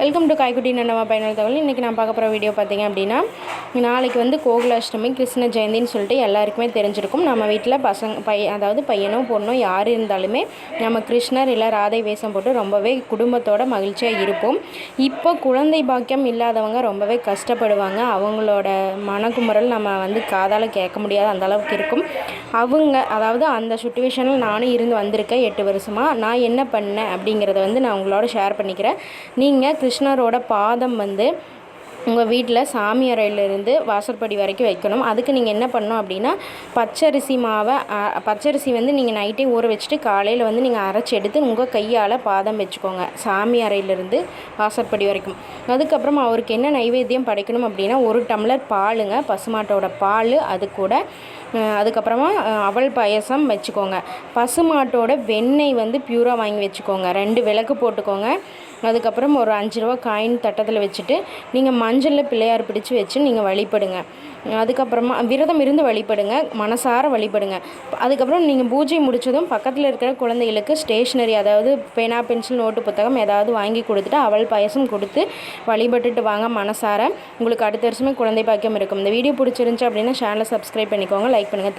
Welcome to காய்குட்டி நன்னவா பயனுள்ள தகவல் இன்றைக்கி நான் பார்க்க போகிற வீடியோ பார்த்தீங்க அப்படின்னா நாளைக்கு வந்து கோகுலாஷ்டமி கிருஷ்ண ஜெயந்தின்னு சொல்லிட்டு எல்லாருக்குமே தெரிஞ்சிருக்கும். நம்ம வீட்டில் பசங்க பையன் அதாவது பையனோ பொண்ணோ யார் இருந்தாலுமே நம்ம கிருஷ்ணர் இல்லை ராதை வேஷம் போட்டு ரொம்பவே குடும்பத்தோட மகிழ்ச்சியாக இருப்போம். இப்போ குழந்தை பாக்கியம் இல்லாதவங்க ரொம்பவே கஷ்டப்படுவாங்க. அவங்களோட மனக்குமுறல் நம்ம வந்து காதால் கேட்க முடியாத அந்த அளவுக்கு இருக்கும். அவங்க அதாவது அந்த சுச்சுவேஷனில் நானும் இருந்து வந்திருக்கேன் எட்டு வருஷமாக நான் என்ன பண்ணேன் அப்படிங்கிறத வந்து நான் உங்களோட ஷேர் பண்ணிக்கிறேன். நீங்கள் கிருஷ்ணரோட பாதம் வந்து உங்கள் வீட்டில் சாமி அறையிலேருந்து வாசற்படி வரைக்கும் வைக்கணும். அதுக்கு நீங்கள் என்ன பண்ணணும் அப்படின்னா பச்சரிசி மாவை பச்சரிசி வந்து நீங்கள் நைட்டே ஊற வச்சுட்டு காலையில் வந்து நீங்கள் அரைச்சி எடுத்து உங்கள் கையால் பாதம் வச்சுக்கோங்க. சாமி அறையிலேருந்து வாசற்படி வரைக்கும். அதுக்கப்புறம் அவருக்கு என்ன நைவேத்தியம் படைக்கணும் அப்படின்னா ஒரு டம்ளர் பாலுங்க பசுமாட்டோட பால் அது கூட அதுக்கப்புறமா அவல் பாயசம் வச்சுக்கோங்க. பசுமாட்டோட வெண்ணெய் வந்து பியூராக வாங்கி வச்சுக்கோங்க. ரெண்டு விளக்கு போட்டுக்கோங்க. அதுக்கப்புறம் ஒரு அஞ்சு ரூபா காயின் தட்டத்தில் வச்சுட்டு நீங்கள் மஞ்சளில் பிள்ளையார் பிடிச்சி வச்சு நீங்கள் வழிபடுங்க. அதுக்கப்புறமா விரதம் இருந்து வழிபடுங்க. மனசார வழிபடுங்க. அதுக்கப்புறம் நீங்கள் பூஜை முடிச்சதும் பக்கத்தில் இருக்கிற குழந்தைகளுக்கு ஸ்டேஷ்னரி அதாவது பேனா பென்சில் நோட்டு புத்தகம் ஏதாவது வாங்கி கொடுத்துட்டு அவள் பாயசம் கொடுத்து வழிபட்டுட்டு வாங்க மனசார. உங்களுக்கு அடுத்த வருஷமே குழந்தை பாக்கியம் இருக்கும். இந்த வீடியோ பிடிச்சிருந்துச்சு அப்படின்னா சேனலை சப்ஸ்கிரைப் பண்ணிக்கோங்க. லைக் பண்ணுங்கள்